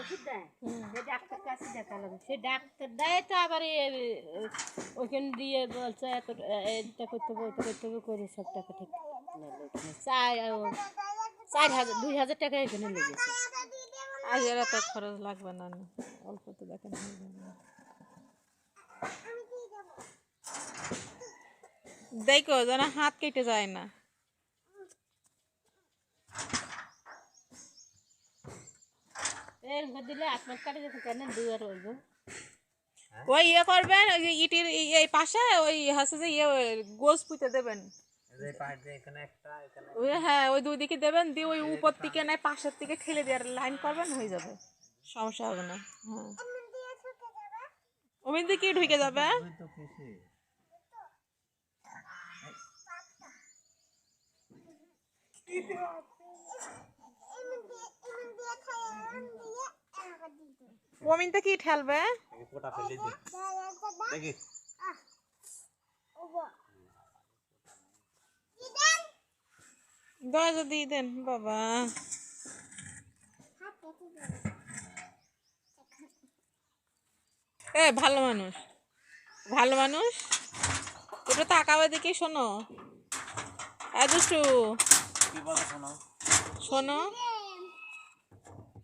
ওষুধ দেয়? সে ডাক্তার কাছে দেখালাম সে ডাক্তার দেয় তো আবার দিয়ে বলছে এত এটা করতে হবে ওটা করতে হবে করে সব টাকা ঠিক নিল। চার চার হাজার দুই হাজার টাকা এখানে লেগেছে। এর এত খরচ লাগবে না না। অল্প তো দেখেন। যাবে। দেখো যেন হাত কেটে যায় না। ওই ইয়ে করবেন ওই ইটির এই- পাশে ওই হচ্ছে যে ইয়ে গোস পুঁতে দেবেন। ওই হ্যাঁ ওই দুই দিকে দেবেন দিয়ে ওই উপর থেকে নাই পাশের থেকে ঠেলে দেওয়ার লাইন করবেন হয়ে যাবে। সমস্যা হবে না হ্যাঁ। ওমিন দিকে ঢুকে যাবে? ওমিনটা কি ঠেলবে দরজা দিয়ে দেন বাবা এ ভালো মানুষ। ভালো মানুষ? ওটা তাকাবে দেখি শোনো। দুষ্টু। কি শোনো শোনো আরাম নাই তো কি বলতে শোনো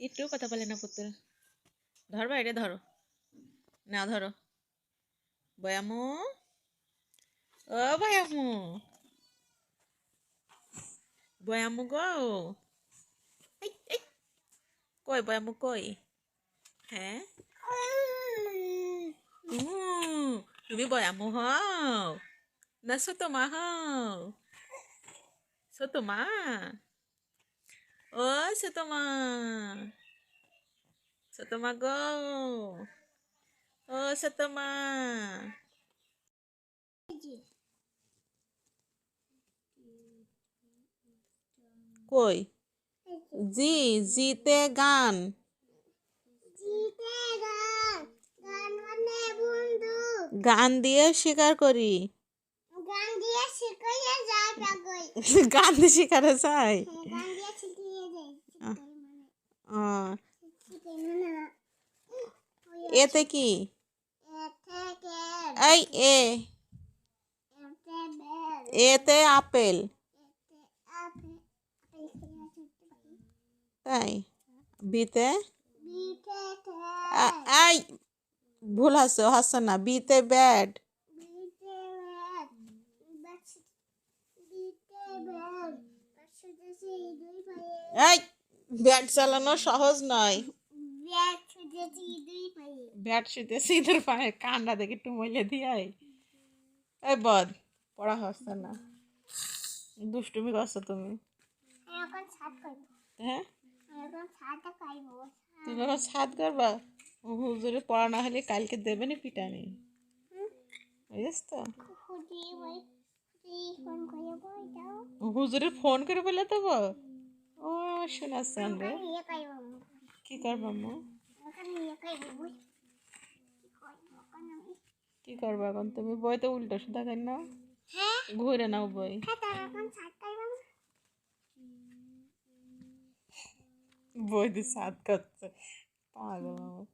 একটু কথা বলে না পুতুল ধরবা এটা ধরো। না ধরো। বয়ামু। ও বয়ামু। বয়ামু গো। কই বয়ামু, কই? হ্যাঁ? তুমি বয়ামু হও। না ছোট মা হও। ছোট মা ও ছোট মা মা গো ও ছোট মা কই জি জিতে গান গান দিয়ে শিকার করি গান দিয়ে শিকারে যাই ও, এতে কি এই, এ। এতে আপেল। তাই, বিতে? এই, ভুল হাসছো হাসো না। বিতে ব্যাড। এই। ব্যাট চালানো সহজ নয়। ব্যাট শুতে সিঁদুর পায়ে। কান্না দেখে একটু মইলে দিয়াই এই বদ পড়া হচ্ছে না। দুষ্টুমি করছ তুমি। হ্যাঁ? তুমি এখন ছাদ করবা? হুজুরে পড়া না হলে কালকে দেবে না পিটানি। বুঝিস তো? হুজুরে ফোন করে বলে দেবো? আছে আমরা কি করবা কি করবা এখন? তুমি বই তো উল্টো সুদা না ঘুরে নাও বই। বই দিয়ে সাত করছে। পাগল আমার